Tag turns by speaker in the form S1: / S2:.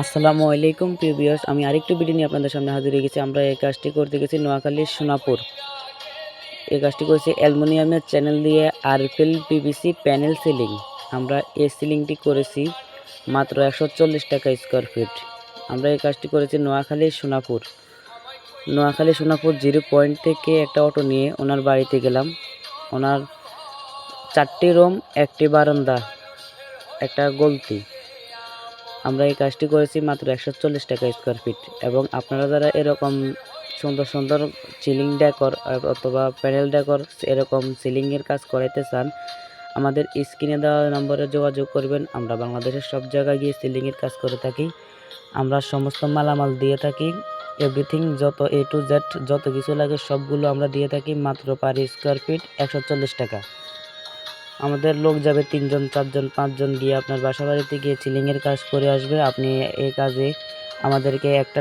S1: আসসালামু আলাইকুম, প্রিয় ভিউয়ার্স আমি আরেকটু ভিডিও নিয়ে আপনাদের সামনে হাজির হয়ে গেছি। আমরা এই কাজটি করতে গেছি নোয়াখালীর সোনাপুর। এই কাজটি করেছি অ্যালুমিনিয়ামের চ্যানেল দিয়ে আরফেল পিভিসি প্যানেল সিলিং আমরা এই সিলিংটি করেছি মাত্র একশো চল্লিশ টাকা স্কোয়ার ফিট আমরা এই কাজটি করেছি নোয়াখালীর সোনাপুর। নোয়াখালী সোনাপুর জিরো পয়েন্ট থেকে একটা অটো নিয়ে ওনার বাড়িতে গেলাম। ওনার চারটি রুম একটি বারান্দা, একটা গলতি। আমরা এই কাজটি করেছি মাত্র একশো চল্লিশ টাকা স্কোয়ার ফিট এবং আপনারা যারা এরকম সুন্দর সুন্দর সিলিং ডেকর অথবা প্যানেল ডেকর এরকম সিলিংয়ের কাজ করাইতে চান, আমাদের স্ক্রিনে দেওয়া নম্বরে যোগাযোগ করবেন। আমরা বাংলাদেশের সব জায়গায় গিয়ে সিলিংয়ের কাজ করে থাকি। আমরা সমস্ত মালামাল দিয়ে থাকি। এভরিথিং যত এ টু জেড যত কিছু লাগে সবগুলো আমরা দিয়ে থাকি মাত্র পার স্কোয়ার ফিট একশো চল্লিশ টাকা। আমাদের লোক যাবে তিনজন, চারজন, পাঁচজন গিয়ে আপনার বাসা বাড়িতে গিয়ে চিলিংয়ের কাজ করে আসবে। আপনি এই কাজে আমাদেরকে একটা